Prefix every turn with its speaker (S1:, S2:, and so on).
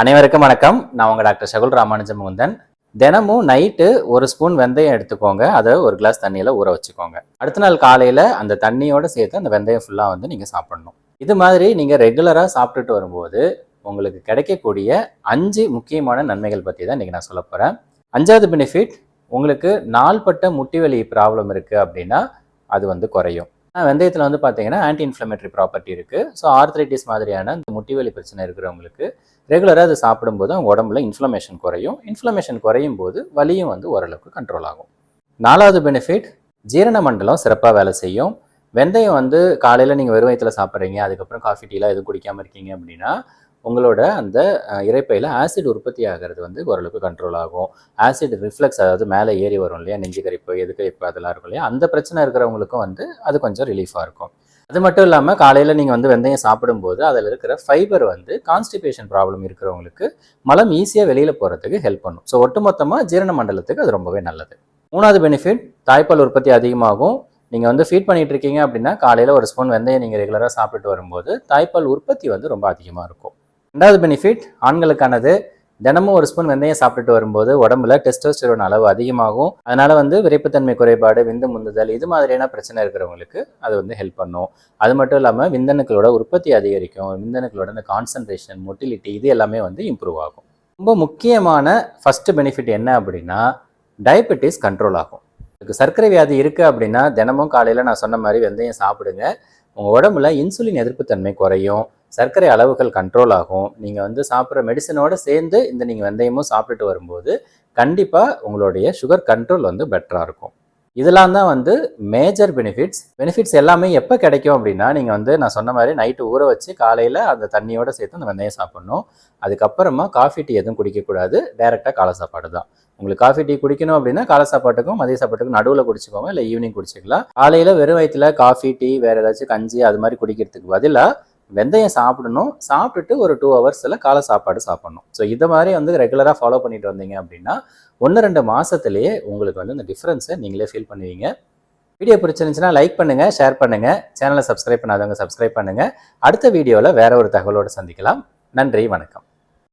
S1: அனைவருக்கும் வணக்கம். நான் உங்கள் டாக்டர் சகுல் ராமானுஜ முகுந்தன் தினமும் நைட்டு ஒரு ஸ்பூன் வெந்தயம் எடுத்துக்கோங்க. அதை ஒரு கிளாஸ் தண்ணியில் ஊற வச்சுக்கோங்க. அடுத்த நாள் காலையில் அந்த தண்ணியோட சேர்த்து அந்த வெந்தயம் ஃபுல்லாக வந்து நீங்கள் சாப்பிடணும். இது மாதிரி நீங்கள் ரெகுலராக சாப்பிட்டுட்டு வரும்போது உங்களுக்கு கிடைக்கக்கூடிய அஞ்சு முக்கியமான நன்மைகள் பற்றி தான் இன்றைக்கி நான் சொல்ல போகிறேன் அஞ்சாவது பெனிஃபிட் உங்களுக்கு நாள்பட்ட முட்டி வலி ப்ராப்ளம் இருக்குது அப்படின்னா அது வந்து குறையும். வெந்தயத்தில் வந்து பார்த்தீங்கன்னா ஆன்டி இன்ஃப்ளமேட்டரி ப்ராப்பர்ட்டி இருக்குது ஸோ ஆர்த்ரைட்டிஸ் மாதிரியான இந்த முட்டிவலி பிரச்சனை இருக்கிறவங்களுக்கு ரெகுலராக அது சாப்பிடும்போது அவங்க உடம்புல இன்ஃப்ளமேஷன் குறையும். இன்ஃப்ளமேஷன் குறையும் போது வலியும் வந்து ஓரளவுக்கு கண்ட்ரோல் ஆகும். நாலாவது பெனிஃபிட் ஜீரண மண்டலம் சிறப்பாக வேலை செய்யும். வெந்தயம் வந்து காலையில் நீங்கள் வெறும் வயிற்றுல சாப்பிட்றீங்க அதுக்கப்புறம் காஃபி டீலாம் எதுவும் குடிக்காமல் இருக்கீங்க அப்படின்னா உங்களோட அந்த இறைப்பையில் ஆசிட் உற்பத்தி ஆகிறது வந்து ஓரளவுக்கு கண்ட்ரோல் ஆகும். ஆசிட் ரிஃப்ளெக்ஸ் அதாவது மேலே ஏறி வரும் இல்லையா? நெஞ்சு கரிப்பு எது கரிப்பு அதெல்லாம் இருக்கும் இல்லையா? அந்த பிரச்சனை இருக்கிறவங்களுக்கும் வந்து அது கொஞ்சம் ரிலீஃபாக இருக்கும். அது மட்டும் இல்லாமல் காலையில் நீங்கள் வந்து வெந்தயம் சாப்பிடும்போது அதில் இருக்கிற ஃபைபர் வந்து கான்ஸ்டிபேஷன் ப்ராப்ளம் இருக்கிறவங்களுக்கு மலம் ஈஸியாக வெளியில் போகிறதுக்கு ஹெல்ப் பண்ணும். ஸோ ஒட்டுமொத்தமாக ஜீரண மண்டலத்துக்கு அது ரொம்பவே நல்லது. மூணாவது பெனிஃபிட் தாய்ப்பால் உற்பத்தி அதிகமாகும். நீங்கள் வந்து ஃபீட் பண்ணிகிட்டு இருக்கீங்க அப்படின்னா காலையில் ஒரு ஸ்பூன் வெந்தயம் நீங்கள் ரெகுலராக சாப்பிட்டு வரும்போது தாய்ப்பால் உற்பத்தி வந்து ரொம்ப அதிகமாக இருக்கும். ரெண்டாவது பெனிஃபிட் ஆண்களுக்கானது. தினமும் ஒரு ஸ்பூன் வெந்தயம் சாப்பிட்டுட்டு வரும்போது உடம்புல டெஸ்டோஸ்டெரோன் அளவு அதிகமாகும். அதனால வந்து விரைப்புத்தன்மை குறைபாடு விந்து முந்துதல் இது மாதிரியான பிரச்சனை இருக்கிறவங்களுக்கு அது வந்து ஹெல்ப் பண்ணும். அது மட்டும் இல்லாமல் விந்தணுக்களோட உற்பத்தி அதிகரிக்கும். விந்தணுக்களோட அந்த கான்சன்ட்ரேஷன் மொட்டிலிட்டி இது எல்லாமே வந்து இம்ப்ரூவ் ஆகும். ரொம்ப முக்கியமான ஃபர்ஸ்ட் பெனிஃபிட் என்ன அப்படின்னா டயபெட்டிஸ் கண்ட்ரோல் ஆகும். சர்க்கரை வியாதி இருக்குது அப்படின்னா தினமும் காலையில் நான் சொன்ன மாதிரி வெந்தயம் சாப்பிடுங்க. உங்கள் உடம்புல இன்சுலின் எதிர்ப்புத்தன்மை குறையும். சர்க்கரை அளவுகள் கண்ட்ரோல் ஆகும். நீங்கள் வந்து சாப்பிட்ற மெடிசனோடு சேர்ந்து இந்த நீங்கள் வெந்தயமும் சாப்பிட்டுட்டு வரும்போது கண்டிப்பாக உங்களுடைய சுகர் கண்ட்ரோல் வந்து பெட்டராக இருக்கும். இதெல்லாம் தான் வந்து மேஜர் பெனிஃபிட்ஸ் பெனிஃபிட்ஸ் எல்லாமே எப்போ கிடைக்கும் அப்படின்னா நீங்கள் வந்து நான் சொன்ன மாதிரி நைட்டு ஊற வச்சு காலையில் அந்த தண்ணியோட சேர்த்து அந்த வெந்தயம் சாப்பிடணும். அதுக்கப்புறமா காஃபி டீ எதுவும் குடிக்கக்கூடாது. டைரெக்டாக காலை சாப்பாடு தான். உங்களுக்கு காஃபி டீ குடிக்கணும் அப்படின்னா காலை சாப்பாட்டுக்கும் மதிய சாப்பாட்டுக்கும் நடுவில் குடிச்சுக்கோங்க இல்லை ஈவினிங் குடிச்சிக்கலாம். காலையில் வெறும் வயிற்றுல காஃபி டீ வேறு ஏதாச்சும் கஞ்சி அது மாதிரி குடிக்கிறதுக்கு பதிலாக வெந்தயம் சாப்பிடணும். சாப்பிட்டுட்டு ஒரு டூ ஹவர்ஸில் காலை சாப்பாடு சாப்பிடணும். ஸோ இதை மாதிரி வந்து ரெகுலராக ஃபாலோ பண்ணிட்டு வந்தீங்க அப்படின்னா ஒன்று ரெண்டு மாதத்துலேயே உங்களுக்கு வந்து இந்த டிஃப்ரென்ஸை நீங்களே ஃபீல் பண்ணுவீங்க. வீடியோ பிடிச்சிருந்துச்சுன்னா லைக் பண்ணுங்கள் ஷேர் பண்ணுங்கள் சேனலை சப்ஸ்கிரைப் பண்ணாதவங்க சப்ஸ்கிரைப் பண்ணுங்கள் அடுத்த வீடியோவில் வேற ஒரு தகவலோடு சந்திக்கலாம். நன்றி வணக்கம்.